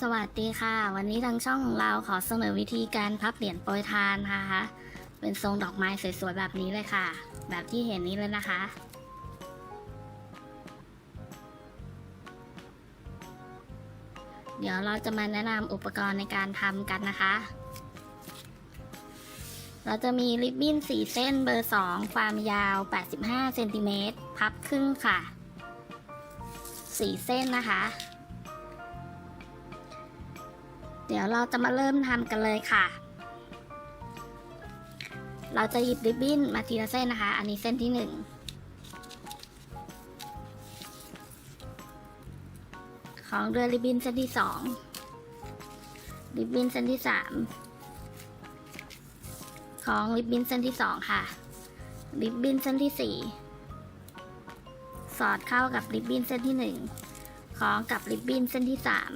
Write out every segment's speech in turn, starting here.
สวัสดีค่ะ วันนี้ทางช่องของเราขอเสนอวิธีการพับเหรียญโปรยทานนะคะเป็นทรงดอกไม้สวยๆแบบนี้เลยค่ะ แบบที่เห็นนี้เลยนะคะ เดี๋ยวเราจะมาแนะนำอุปกรณ์ในการทำกันนะคะ เราจะมีริบบิ้น4เส้นเบอร์ 2 ความยาว 85เซนติเมตรพับครึ่งค่ะ4เส้นนะคะ เดี๋ยวเราจะมาเริ่มทำกันเลยค่ะ เราจะหยิบริบบิ้นมาทีละเส้นนะคะ อันนี้เส้นที่หนึ่งของด้วยริบบิ้นเส้นที่สองริบบิ้นเส้นที่สามของริบบิ้นเส้นที่สองค่ะ ริบบิ้นเส้นที่สี่สอดเข้ากับริบบิ้นเส้นที่หนึ่งของกับริบบิ้นเส้นที่สาม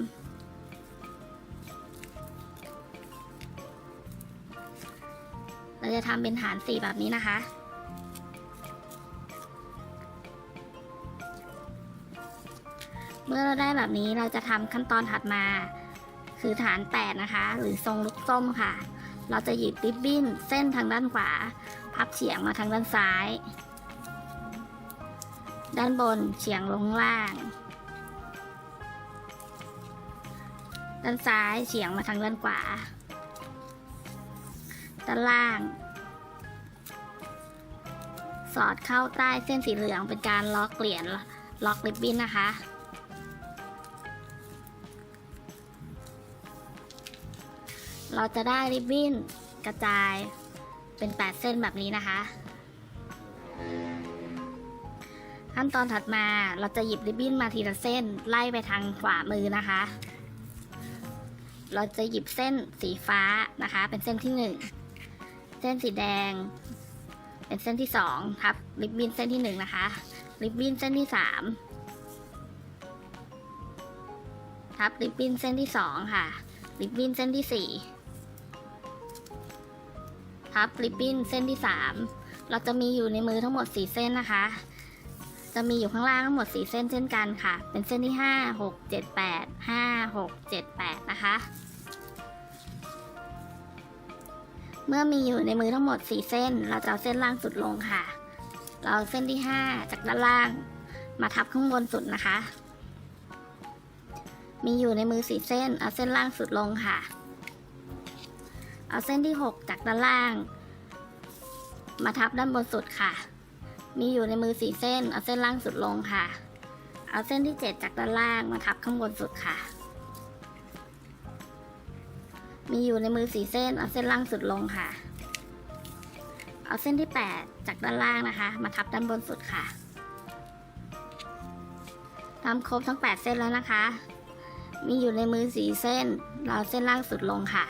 เราจะทำเป็นฐานสี่แบบนี้นะคะ เมื่อเราได้แบบนี้เราจะทำขั้นตอนถัดมา คือฐานแปดนะคะ หรือทรงลูกส้มค่ะ เราจะหยิบริบบิ้นเส้นทางด้านขวา พับเฉียงมาทางด้านซ้าย ด้านบนเฉียงลงล่าง ด้านซ้ายเฉียงมาทางด้านขวา ด้านล่าง สอดเข้าใต้เส้นสีเหลืองเป็นการล็อกเหรียญล็อกริบบิ้นนะคะ เราจะได้ริบบิ้นกระจายเป็น 8 เส้นแบบนี้นะคะ ขั้นตอนถัดมาเราจะหยิบริบบิ้นมาทีละเส้นไล่ไปทางขวามือนะคะ เราจะหยิบเส้นสีฟ้านะคะ เป็นเส้นที่หนึ่ง เส้นสีแดง เป็นเส้นที่สองทับริบบิ้นเส้นที่หนึ่งนะคะ ริบบิ้นเส้นที่สามทับริบบิ้นเส้นที่สองค่ะ ริบบิ้นเส้นที่สี่ทับริบบิ้นเส้นที่สามเราจะมีอยู่ในมือทั้งหมดสี่เส้นนะคะ จะมีอยู่ข้างล่างทั้งหมดสี่เส้นเช่นกันค่ะ เป็นเส้นที่ห้าหกเจ็ดแปดห้าหกเจ็ดแปดนะคะ เมื่อมีอยู่ในมือทั้งหมด 4 เส้น เราจะเอาเส้นล่างสุดลงค่ะ เราเอาเส้นที่ 5 จากด้านล่าง มาทับข้างบนสุดนะคะ มีอยู่ในมือ 4 เส้น เอาเส้นล่างสุดลงค่ะ เอาเส้นที่ 6 จากด้านล่าง มาทับด้านบนสุดค่ะ มีอยู่ในมือ 4 เส้น เอาเส้นล่างสุดลงค่ะ เอาเส้นที่ 7 จากด้านล่างมาทับข้างบนสุดค่ะ มีอยู่ในมือสีเส้น เอาเส้นล่างสุดลงค่ะ เอาเส้นที่ 8 จากด้านล่างนะคะ มาทับด้านบนสุดค่ะทำครบทั้ง 8 เส้นแล้วนะคะ มีอยู่ในมือสีเส้น เราเส้นล่างสุดลงค่ะ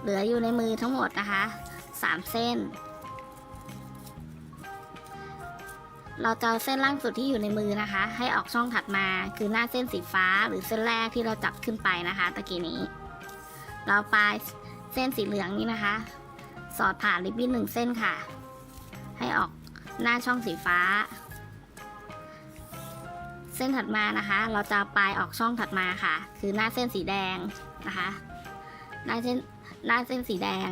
เหลืออยู่ในมือทั้งหมดนะคะ 3 เส้น เราจะเอาเส้นล่างสุดที่อยู่ในมือนะคะ ให้ออกช่องถัดมา คือหน้าเส้นสีฟ้าหรือเส้นแรกที่เราจับขึ้นไปนะคะ ตะกี้นี้ เราปลายเส้นสีเหลืองนี้นะคะ สอดผ่านริบบิ้นหนึ่งเส้นค่ะ ให้ออกหน้าช่องสีฟ้า เส้นถัดมานะคะ เราจะปลายออกช่องถัดมาค่ะ คือหน้าเส้นสีแดงนะคะ หน้าเส้นหน้าเส้นสีแดง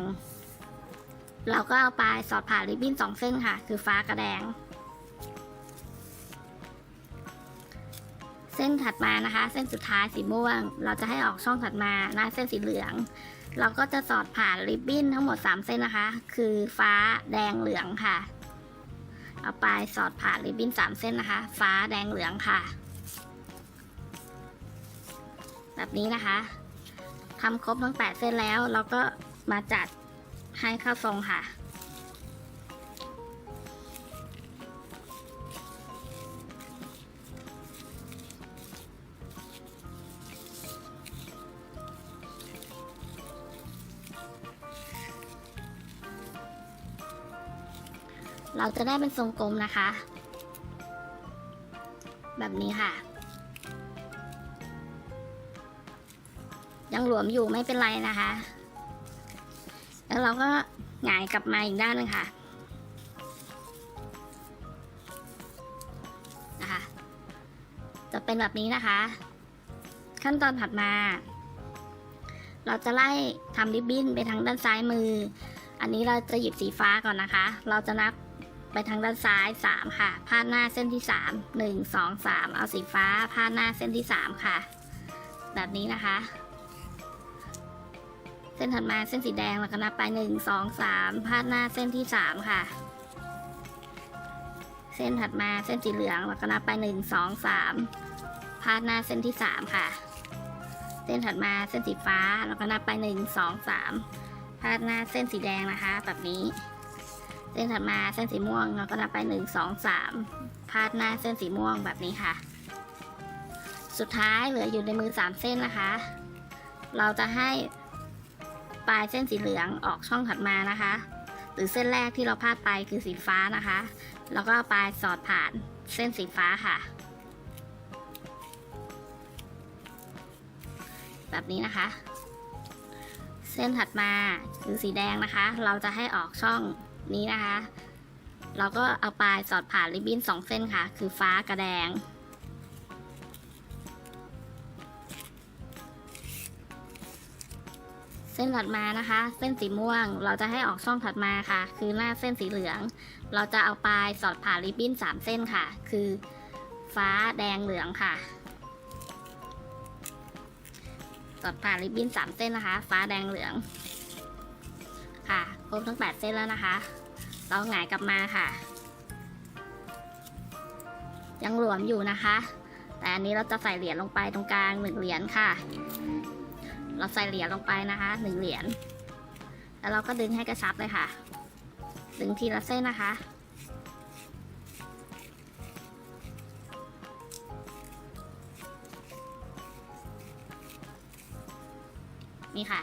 เราก็เอาปลายสอดผ่านริบบิ้นสองเส้นค่ะ คือฟ้ากับแดง ส้นถัดมานะคะ เส้นสุดท้ายสีม่วง เราจะให้ออกช่องถัดมาหน้าเส้นสีเหลือง เราก็จะสอดผ่านริบบิ้นทั้งหมด 3 เส้นนะคะ คือฟ้าแดงเหลืองค่ะ เอาปลายสอดผ่านริบบิ้น 3 เส้นนะคะ ฟ้าแดงเหลืองค่ะ แบบนี้นะคะทำครบทั้ง 8 เส้นแล้ว เราก็มาจัดให้เข้าทรงค่ะ เราจะได้เป็นทรงกลมนะคะ แบบนี้ค่ะ ยังหลวมอยู่ไม่เป็นไรนะคะ แล้วเราก็หงายกลับมาอีกด้านหนึงค่ะนะคะ จะเป็นแบบนี้นะคะ ขั้นตอนถัดมา เราจะไล่ทำริบบิ้นไปทางด้านซ้ายมือ อันนี้เราจะหยิบสีฟ้าก่อนนะคะ เราจะนับ ไปทางด้านซ้าย 3 ค่ะ พาดหน้าเส้นที่ 3 1 2 3 เอาสีฟ้า พาดหน้าเส้นที่ 3 ค่ะ แบบนี้นะคะ เส้นถัดมาเส้นสีแดงเราก็นับไป 1 2 3 พาดหน้าเส้นที่ 3 ค่ะ เส้นถัดมาเส้นสีเหลืองเราก็นับไป 1 2 3 พาดหน้าเส้นที่ 3 ค่ะ เส้นถัดมาเส้นสีฟ้าเราก็นับไป 1 2 3 พาดหน้าเส้นสีแดงนะคะ แบบนี้ เส้นถัดมาเส้นสีม่วงเราก็นับไป1 2 3พาดหน้าเส้นสีม่วงแบบนี้ค่ะ สุดท้ายเหลืออยู่ในมือ3เส้นนะคะ เราจะให้ปลายเส้นสีเหลืองออกช่องถัดมานะคะ หรือเส้นแรกที่เราพาดไปคือสีฟ้านะคะ แล้วก็ปลายสอดผ่านเส้นสีฟ้าค่ะ แบบนี้นะคะ เส้นถัดมาคือสีแดงนะคะ เราจะให้ออกช่อง นี้นะคะ เราก็เอาปลายสอดผ่านริบบิ้นสองเส้นค่ะ คือฟ้ากับแดง เส้นถัดมานะคะ เส้นสีม่วงเราจะให้ออกช่องถัดมาค่ะ คือหน้าเส้นสีเหลือง เราจะเอาปลายสอดผ่านริบบิ้นสามเส้นค่ะ คือฟ้าแดงเหลืองค่ะสอดผ่านริบบิ้นสามเส้นนะคะ ฟ้าแดงเหลือง ค่ะ ครบทั้งแปดเส้นแล้วนะคะ เราหงายกลับมาค่ะ ยังหลวมอยู่นะคะ แต่อันนี้เราจะใส่เหรียญลงไปตรงกลางหนึ่งเหรียญค่ะ เราใส่เหรียญลงไปนะคะหนึ่งเหรียญแล้วเราก็ดึงให้กระชับเลยค่ะ ดึงทีละเส้นนะคะนี่ค่ะ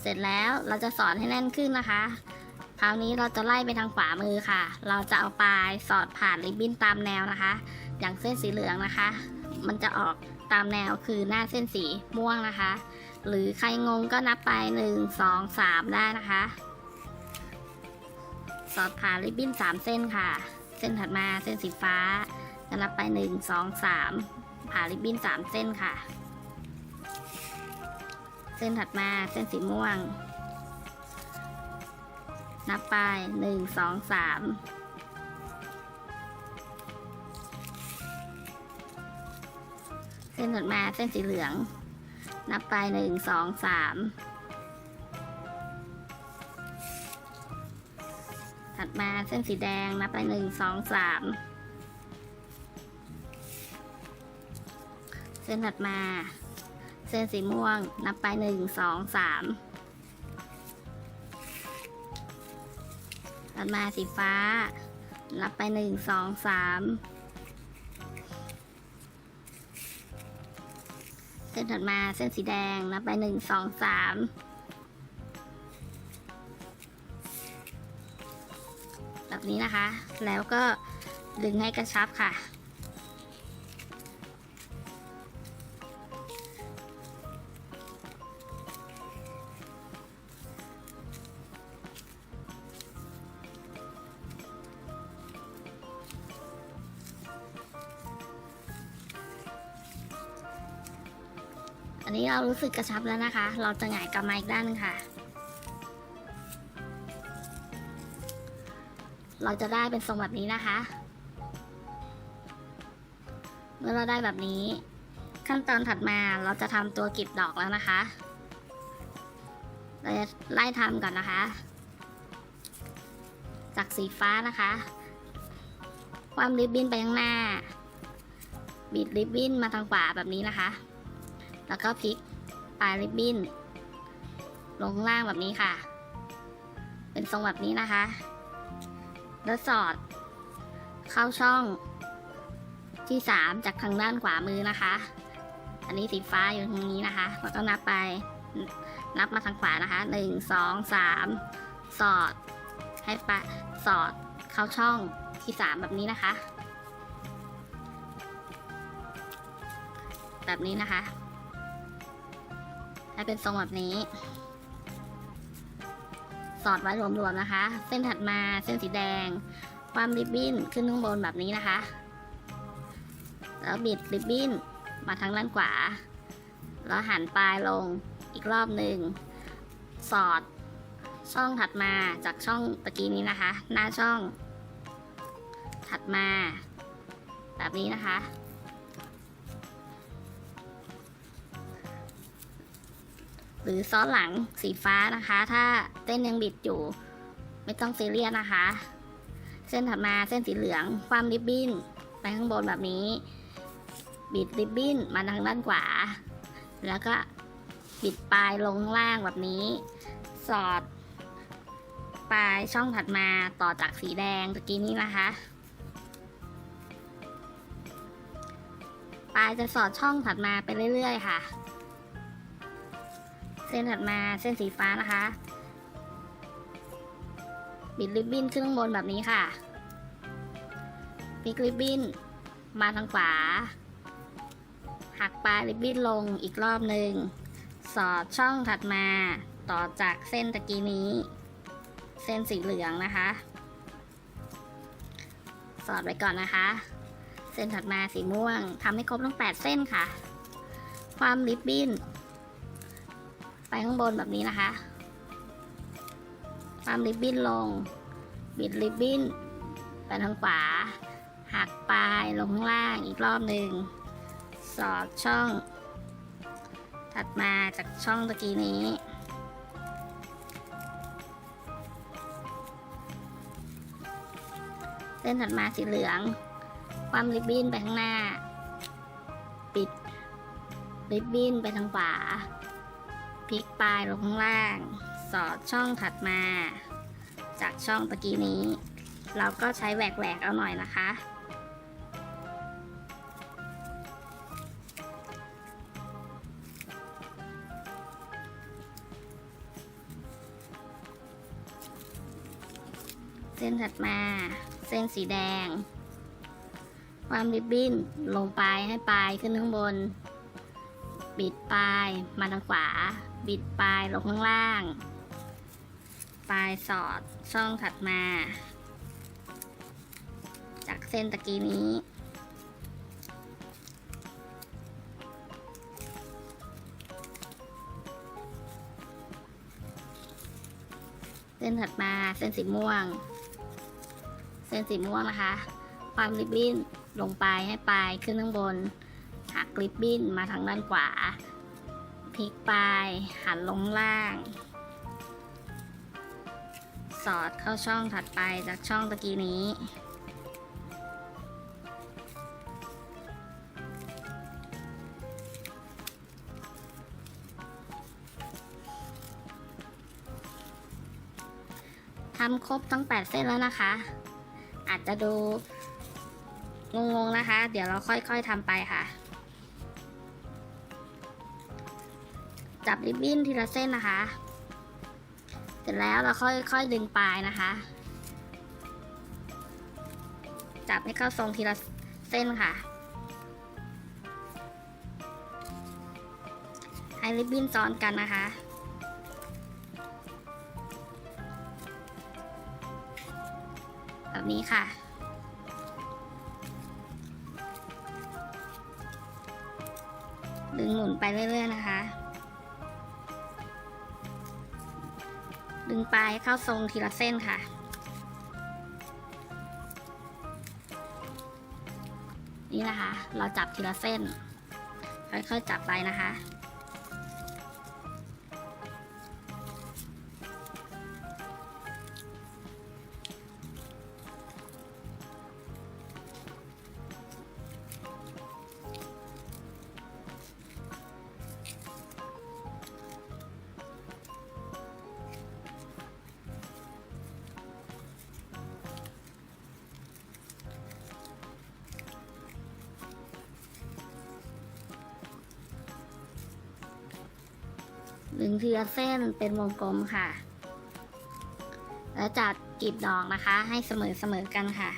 เสร็จแล้วเราจะสอดให้แน่นขึ้นนะคะ คราวนี้เราจะไล่ไปทางขวามือค่ะ เราจะเอาปลายสอดผ่านริบบิ้นตามแนวนะคะ อย่างเส้นสีเหลืองนะคะ มันจะออกตามแนวคือหน้าเส้นสีม่วงนะคะ หรือใครงงก็นับไป 1 2 3 ได้นะคะ สอดผ่านริบบิ้น 3 เส้นค่ะ เส้นถัดมาเส้นสีฟ้าก็นับไป 1 2 3 ผ่านริบบิ้น 3 เส้นค่ะ เส้นถัดมาเส้นสีม่วง นับไป1 2 3เส้นถัดมาเส้นสีเหลือง นับไปหนึ่งสองสามถัดมาเส้นสีแดงนับไปหนึ่งสองสามเส้นถัดมา เส้นสีม่วงนับไปหนึ่งสองสาม ถัดมาสีฟ้า รับไปหนึ่งสองสามเส้นถัดมาเส้นสีแดง รับไปหนึ่งสองสามแบบนี้นะคะ แล้วก็ดึงให้กระชับค่ะ อันนี้เรารู้สึกกระชับแล้วนะคะ เราจะหงายกลับมาอีกด้านหนึงค่ะ เราจะได้เป็นทรงแบบนี้นะคะ เมื่อเราได้แบบนี้ ขั้นตอนถัดมาเราจะทำตัวกลีบดอกแล้วนะคะเราจะไล่ทำก่อนนะคะ จากสีฟ้านะคะ ความริบบิ้นไปข้างหน้า บิดริบบิ้นมาทางขวาแบบนี้นะคะ แล้วก็พลิกปลายริบบิ้นลงข้างล่างแบบนี้ค่ะ เป็นทรงแบบนี้นะคะ แล้วสอด เข้าช่องที่ 3 จากทางด้านขวามือนะคะ อันนี้สีฟ้าอยู่ตรงนี้นะคะเราก็นับไป นับมาทางขวานะคะ 1 2 3 สอด ให้ปะสอดเข้าช่องที่ 3 แบบนี้นะคะ แบบนี้นะคะ ให้เป็นทรงแบบนี้ สอดไว้หลวมๆนะคะ เส้นถัดมาเส้นสีแดง ความริบบิ้นขึ้นข้างบนแบบนี้นะคะ แล้วบิดริบบิ้นมาทางด้านขวา แล้วหันปลายลงอีกรอบหนึ่ง สอดช่องถัดมาจากช่องตะกี้นี้นะคะ หน้าช่อง ถัดมา แบบนี้นะคะ หรือซ้อนหลังสีฟ้านะคะ ถ้าเส้นยังบิดอยู่ ไม่ต้องซีเรียสนะคะ เส้นถัดมาเส้นสีเหลือง ความริบบิ้นไปข้างบนแบบนี้ บิดริบบิ้นมาทางด้านขวา แล้วก็บิดปลายลงข้างล่างแบบนี้ สอด ปลายช่องถัดมาต่อจากสีแดงตะกี้นี้นะคะ ปลายจะสอดช่องถัดมาไปเรื่อย ๆ ค่ะ เส้นถัดมาเส้นสีฟ้านะคะ บิดริบบิ้นขึ้นข้างบนแบบนี้ค่ะพลิกริบบิ้นมาทางขวา หักปลายริบบิ้นลงอีกรอบหนึ่ง สอดช่องถัดมา ต่อจากเส้นตะกี้นี้ เส้นสีเหลืองนะคะ สอดไว้ก่อนนะคะ เส้นถัดมาสีม่วงทำให้ครบทั้ง 8 เส้นค่ะ ความริบบิ้น ข้างบนแบบนี้นะคะความริบบิ้นลง บิดริบบิ้นไปทางขวา หักปลายลงข้างล่างอีกรอบหนึ่ง สอดช่อง ถัดมาจากช่องตะกี้นี้ เส้นถัดมาสีเหลือง ความริบบิ้นไปข้างหน้า ปิดริบบิ้นไปทางขวา พลิกปลายลงข้างล่าง สอดช่องถัดมา จากช่องตะกี้นี้ เราก็ใช้แหวกแหวกๆเอาหน่อยนะคะ เส้นถัดมา เส้นสีแดง ความริบบิ้นลงไปให้ปลายขึ้นข้างบน บิดปลายมาทางขวา บิดปลายลงข้างล่าง ปลายสอดช่องถัดมา จากเส้นตะกี้นี้เส้นถัดมาเส้นสีม่วง เส้นสีม่วงนะคะ ความริบบิ้นลงปลายให้ปลายขึ้นข้างบน กริบบิ้นมาทางด้านขวาพลิกไปหันลงล่าง สอดเข้าช่องถัดไปจากช่องตะกี้นี้ ทำครบทั้ง 8 เส้นแล้วนะคะ อาจจะดูงงๆนะคะ เดี๋ยวเราค่อยๆทำไปค่ะ จับริบบิ้นทีละเส้นนะคะ เสร็จแล้วเราค่อยๆดึงปลายนะคะ จับให้เข้าทรงทีละเส้นค่ะ ให้ริบบิ้นซ้อนกันนะคะแบบนี้ค่ะ ดึงหมุนไปเรื่อยๆนะคะ ดึงปลายเข้าทรงทีละเส้นค่ะ นี่นะคะ เราจับทีละเส้น ค่อยๆจับไปนะคะ ดึงทีละเส้นเป็นวงกลมค่ะ แล้วจัดกลีบดอกนะคะ ให้เสมอเสมอกันค่ะ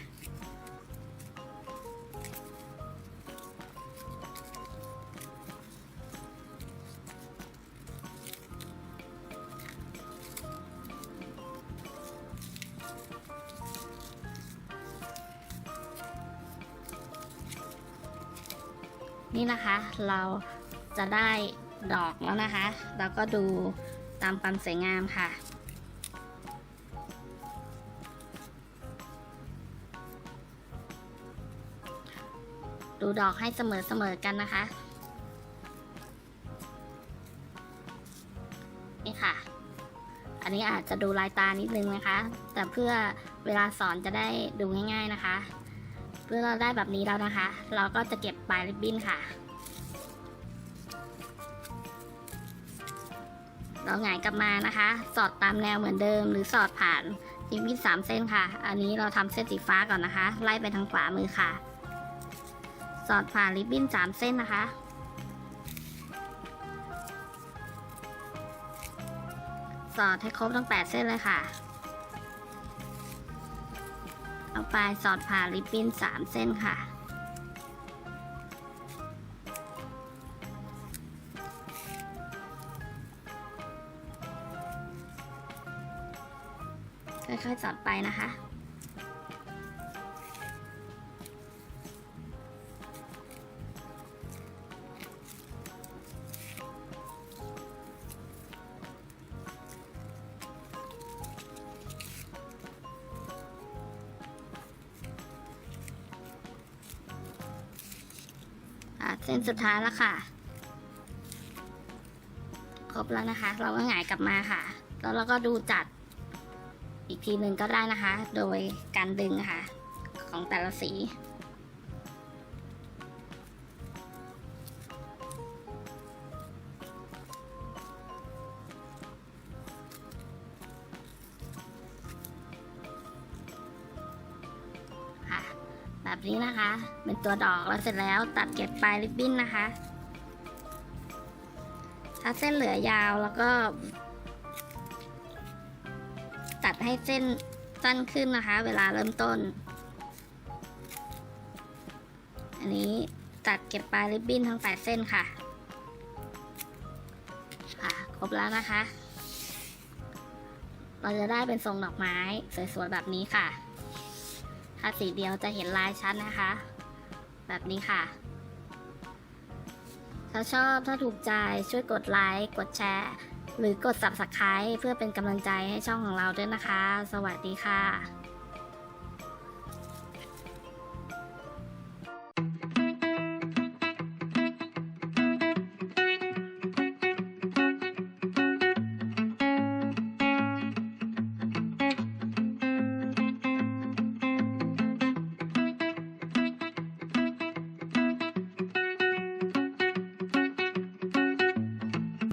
นี่นะคะเราจะได้ ดอกแล้วนะคะแล้วก็ดูตามความสวยงามค่ะ ดูดอกให้เสมอๆกันนะคะ นี่ค่ะ อันนี้อาจจะดูลายตานิดนึงนะคะ แต่เพื่อเวลาสอนจะได้ดูง่ายๆนะคะ เพื่อเราได้แบบนี้แล้วนะคะ เราก็จะเก็บปลายริบบิ้นค่ะ เราหงายกลับมานะคะ สอดตามแนวเหมือนเดิม หรือสอดผ่านริบบิ้นสามเส้นค่ะ อันนี้เราทำเส้นสีฟ้าก่อนนะคะ ไล่ไปทางขวามือค่ะ สอดผ่านริบบิ้นสามเส้นนะคะ สอดให้ครบทั้งแปดเส้นเลยค่ะ เอาปลายสอดผ่านริบบิ้นสามเส้นค่ะ ค่อยๆสอดไปนะคะอะเส้นสุดท้ายแล้วค่ะ ครบแล้วนะคะ เราก็หงายกลับมาค่ะ แล้วเราก็ดูจัด อีกทีหนึ่งก็ได้นะคะ โดยการดึงค่ะ ของแต่ละสีค่ะแบบนี้นะคะ เป็นตัวดอกแล้วเสร็จแล้วตัดเก็บปลายริบบิ้นนะคะ ถ้าเส้นเหลือยาวแล้วก็ ให้เส้นสั้นขึ้นนะคะ เวลาเริ่มต้น อันนี้ตัดเก็บปลายริบบิ้นทั้ง 8 เส้นค่ะ ค่ะ ครบแล้วนะคะ เราจะได้เป็นทรงดอกไม้สวยๆแบบนี้ค่ะ ถ้าสีเดียวจะเห็นลายชัดนะคะ แบบนี้ค่ะถ้าชอบถ้าถูกใจช่วยกดไลค์ กดแชร์ หรือกด subscribe เพื่อเป็นกำลังใจให้ช่องของเราด้วยนะคะ สวัสดีค่ะ